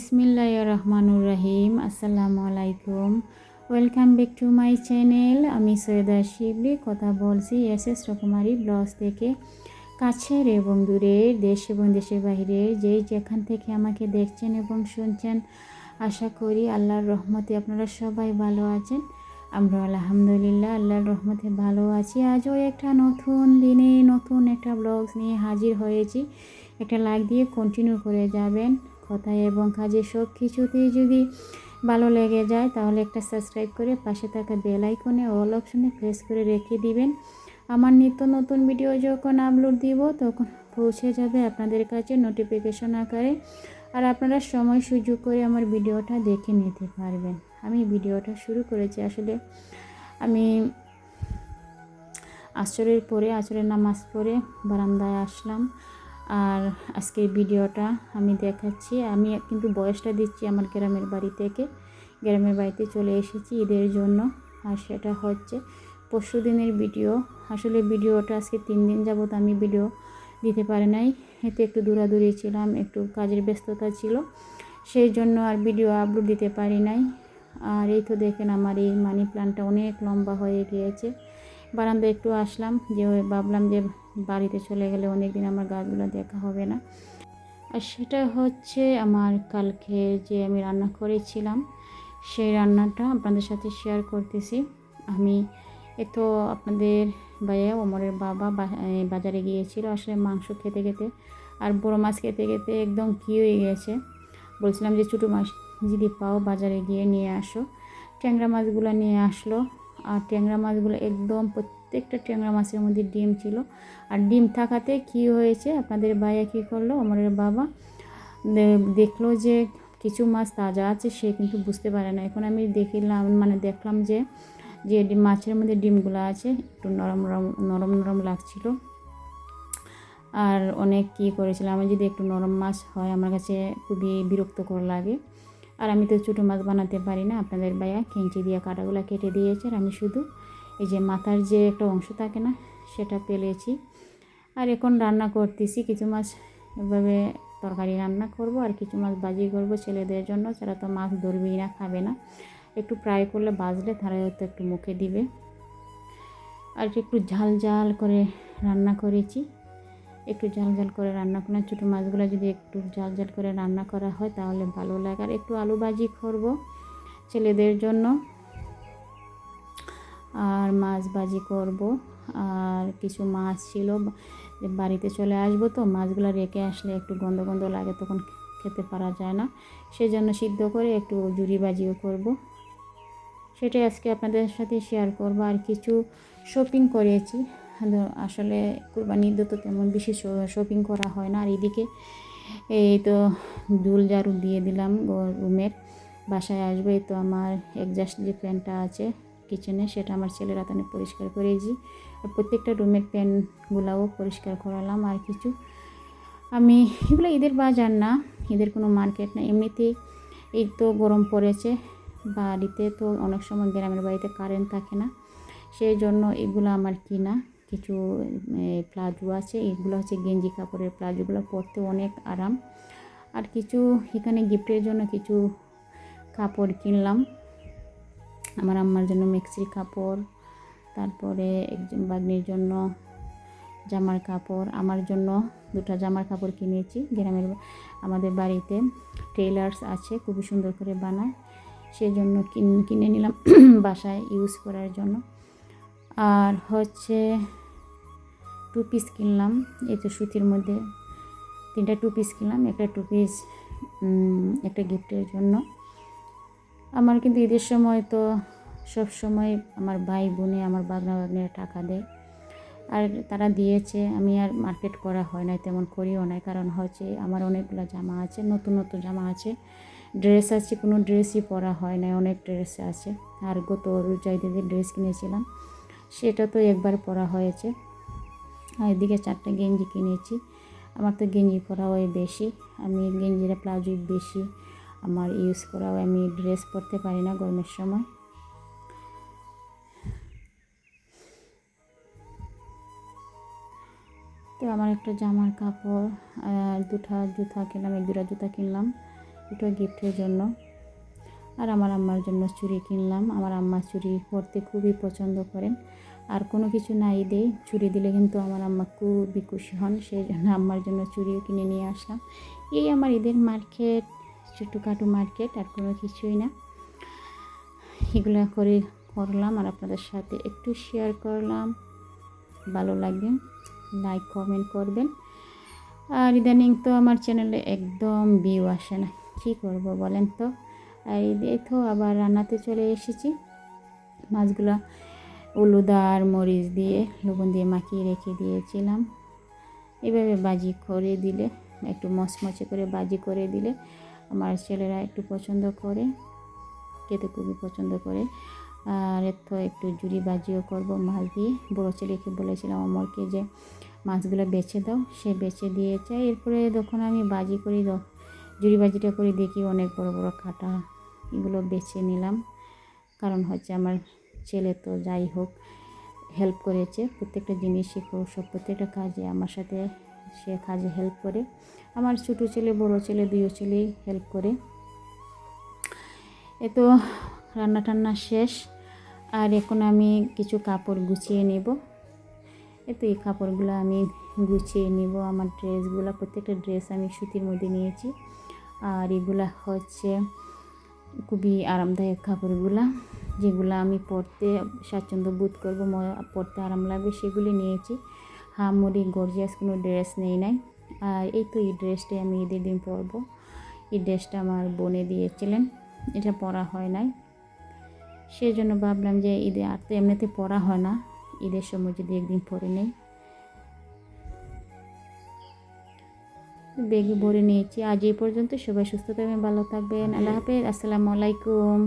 বিসমিল্লাহ রহমানুর রহিম আসসালামু আলাইকুম welcome back to my channel. আমি সৈয়দা শিবলি, কথা বলছি এস এস রকমারি ব্লগস থেকে। কাছের এবং দূরের দেশ এবং দেশের বাইরে যেই যেখান থেকে আমাকে দেখছেন এবং শুনছেন, আশা করি আল্লাহর রহমতে আপনারা সবাই ভালো আছেন। আমরা আলহামদুলিল্লাহ আল্লাহর রহমতে ভালো আছি। আজও একটা নতুন দিনে নতুন একটা ব্লগস নিয়ে হাজির হয়েছি। একটা লাইক দিয়ে কন্টিনিউ করে যাবেন। কথা এবং কাজে সব কিছুতেই যদি ভালো লেগে যায়, তাহলে একটা সাবস্ক্রাইব করে পাশে থাকা বেল আইকনে অল অপশনে প্রেস করে রেখে দিবেন। আমার নিত্য নতুন ভিডিও যখন আপলোড দিব, তখন পৌঁছে যাবে আপনাদের কাছে নোটিফিকেশন আকারে। আর আপনারা সময় সুযোগ করে আমার ভিডিওটা দেখে নিতে পারবেন। আমি ভিডিওটা শুরু করেছি আসলে। আমি আচরের পরে আচরের নামাজ পড়ে বারান্দায় আসলাম। আর আজকের ভিডিওটা আমি দেখাচ্ছি। আমি কিন্তু বয়সটা দিচ্ছি আমার গ্রামের বাড়ি থেকে। গ্রামের বাড়িতে চলে এসেছি ঈদের জন্য। আর সেটা হচ্ছে পরশু দিনের ভিডিও। আসলে ভিডিওটা আজকে তিন দিন যাবত আমি ভিডিও দিতে পারি নাই। এতে একটু দূরাদূরি ছিলাম, একটু কাজের ব্যস্ততা ছিল। সেই জন্য আর ভিডিও আপলোড দিতে পারি নাই। আর এই তো দেখেন আমার এই মানি প্ল্যান্টটা অনেক লম্বা হয়ে গিয়েছে। বারান্দায় একটু আসলাম যে ভাবলাম যে বাড়িতে চলে গেলে অনেক দিন আমার গাছগুলো দেখা হবে না। আর সেটা হচ্ছে আমার কালকে যে আমি রান্না করেছিলাম, সেই রান্নাটা আপনাদের সাথে শেয়ার করতেছি। আমি এতো আপনাদের ভাইয়া, ওমরের বাবা বাজারে গিয়েছিল আসলে মাংস খেতে খেতে, আর বড়ো মাছ খেতে খেতে একদম কী হয়ে গেছে। বলছিলাম যে ছোটো মাছ যদি পাও বাজারে গিয়ে নিয়ে আসো। ট্যাংরা মাছগুলো নিয়ে আসলো। আর ট্যাংরা মাছগুলো একদম প্রত্যেকটা ট্যাংরা মাছের মধ্যে ডিম ছিল। আর ডিম থাকাতে কি হয়েছে? আপনাদের ভাইয়া কী করল? আমাদের বাবা দেখল যে কিছু মাছ তাজা আছে, সে কিন্তু বুঝতে পারে না। এখন আমি দেখিলাম মানে দেখলাম যে যে মাছের মধ্যে ডিমগুলো আছে, একটু নরম নরম নরম নরম লাগছিল। আর অনেক কী করেছিলাম, আমি যদি একটু নরম মাছ হয়, আমার কাছে খুবই বিরক্তকর লাগে। আর আমি তো ছোটো মাছ বানাতে পারি না। আপনাদের ভাইয়া খেঁচি দিয়ে কাটাগুলো কেটে দিয়েছে আর আমি শুধু এই যে মাথার যে একটা অংশ থাকে না, সেটা পেলেছি। আর এখন রান্না করতেছি, কিছু মাছ এভাবে তরকারি রান্না করব আর কিছু মাছ বাজি করব ছেলেদের জন্য। যারা তো মাছ ধরবেই না, খাবে না। একটু ফ্রাই করলে বাজলে তারা হয়তো একটু মুখে দিবে। আর একটু ঝাল ঝাল করে রান্না করেছি। একটু ঝাল ঝাল করে রান্না করা। ছোটো মাছগুলো যদি একটু ঝাল ঝাল করে রান্না করা হয় তাহলে ভালো লাগে। আর একটু আলু ভাজি করব ছেলেদের জন্য। আর মাছ ভাজি করব। আর কিছু মাছ ছিল বাড়িতে চলে আসব তো, মাছগুলো রেখে আসলে একটু গন্ধ গন্ধ লাগে, তখন খেতে পারা যায় না। সেই জন্য সিদ্ধ করে একটু জুড়ি ভাজিও করব। সেটাই আজকে আপনাদের সাথে শেয়ার করব। আর কিছু শপিং করেছি। আসলে কুরবানি ঈদে তো তেমন বেশি শপিং করা হয় না। আর এদিকে এই তো দুল জারু দিয়ে দিলাম রুমের, বাসায় আসবে তো আমার একজাস্ট যে প্যান্টটা আছে কিচেনে সেটা আমার ছেলের হাতানে পরিষ্কার করেছি প্রত্যেকটা রুমের প্যান্টগুলাও পরিষ্কার করালাম আর কিছু। আমি এগুলো ঈদের বাজার না, ঈদের কোনো মার্কেট না। এমনিতেই এই তো গরম পড়েছে, বাড়িতে তো অনেক সময় গ্রামের বাড়িতে কারেন্ট থাকে না, সেই জন্য এগুলো আমার কিনা। কিছু প্লাজো আছে, এগুলো হচ্ছে গেঞ্জি কাপড়ের প্লাজোগুলো পরতে অনেক আরাম। আর কিছু এখানে গিফটের জন্য কিছু কাপড় কিনলাম। আমার আম্মার জন্য মিক্সির কাপড়, তারপরে একজন বাগ্নির জন্য জামার কাপড়, আমার জন্য দুটো জামার কাপড় কিনেছি গ্রামের আমাদের বাড়িতে। টেলার্স আছে, খুবই সুন্দর করে বানায়। সেই জন্য কিনে নিলাম। বাসায় ইউজ করার জন্য। আর হচ্ছে টু পিস কিনলাম, এই তো সুতির মধ্যে তিনটা টু পিস কিনলাম, একটা টু পিস একটা গিফটের জন্য। আমার কিন্তু ঈদের সময় তো সব সময় আমার ভাই বোনে, আমার বাগনা বাগনের টাকা দেয়। আর তারা দিয়েছে, আমি আর মার্কেট করা হয় না তেমন করিও না কারণ হচ্ছে আমার অনেকগুলো জামা আছে, নতুন নতুন জামা আছে। ড্রেস আছে, কোনো ড্রেসই পরা হয় না অনেক ড্রেস আছে। আর গত রোজাইদের ড্রেস কিনেছিলাম, সেটা তো একবার পরা হয়েছে। আর এদিকে চারটা গেঞ্জি কিনেছি। আমার তো গেঞ্জি পরা হয় বেশি। আমি গেঞ্জিরা প্লাজো বেশি। আমার ইউজ করাও আমি ড্রেস পরতে পারি না গরমের সময়। তো আমার একটা জামার কাপড় দুটা জুতা কিনলাম এক দুটা জুতা কিনলাম এটা গিফটের জন্য। আর আমার আম্মার জন্য চুড়ি কিনলাম। আমার আম্মা চুড়ি পরতে খুবই পছন্দ করেন। আর কোনো কিছু নাই দেই চুরি দিলে কিন্তু আমার আম্মা খুবই খুশি হন। সেই জন্য আম্মার জন্য চুড়িও কিনে নিয়ে আসলাম। এই আমার ঈদের মার্কেট ছোটোখাটো মার্কেট আর কোনো কিছুই না। এগুলো করে করলাম আর আপনাদের সাথে একটু শেয়ার করলাম। ভালো লাগবে লাইক কমেন্ট করবেন। আর ইদানিং তো আমার চ্যানেলে একদম ভিউ আসে না। কী করব বলেন তো? আর এই তো আবার রান্নাতে চলে এসেছি। মাছগুলো হলুদ আর মরিচ দিয়ে, লবণ দিয়ে মাখিয়ে রেখে দিয়েছিলাম। এভাবে বাজি করে দিলে, একটু মচমচে করে বাজি করে দিলে আমার ছেলেরা একটু পছন্দ করে, খেতে খুবই পছন্দ করে। আর তো একটু জুড়ি বাজিও করব মাছ দিয়ে। বড়ো ছেলেকে বলেছিলাম, অমরকে যে মাছগুলো বেছে দাও। সে বেছে দিয়েছে। এরপরে যখন আমি বাজি করি জুড়ি বাজিটা করে, দেখি অনেক বড় বড় কাটা এগুলো বেছে নিলাম। কারণ হচ্ছে আমার ছেলে তো যাই হোক হেল্প করেছে। প্রত্যেকটা জিনিস সব প্রত্যেকটা কাজে আমার সাথে সে কাজে হেল্প করে। আমার ছোটো ছেলে, বড় ছেলে দুইও ছেলেই হেল্প করে। এ তো রান্না টান্না শেষ। আর এখন আমি কিছু কাপড় গুছিয়ে নেব। এ তো এই কাপড়গুলো আমি গুছিয়ে নিব। আমার ড্রেসগুলো, প্রত্যেকটা ড্রেস আমি সুতির মধ্যে নিয়েছি। আর এগুলা হচ্ছে খুবই আরামদায়ক কাপড়গুলো। যেগুলো আমি পরতে স্বাচ্ছন্দ্য বোধ করব পরতে আরাম লাগবে, সেগুলি নিয়েছি। হামরি গর্জিয়াস কোনো ড্রেস নেই নাই। আর এই তো এই ড্রেসটাই আমি ঈদের দিন পরবো। এই ড্রেসটা আমার বোনে দিয়েছিলেন। এটা পরা হয় নাই। সেই জন্য ভাবলাম যে ঈদে আর তো এমনিতে পরা হয় না। ঈদের সময় যদি একদিন পরে নেই। বেগে ভরে নিয়েছি। আজ এই পর্যন্ত সবাই সুস্থ থাকবেন, ভালো থাকবেন। আল্লাহ হাফেজ। আসসালামু আলাইকুম।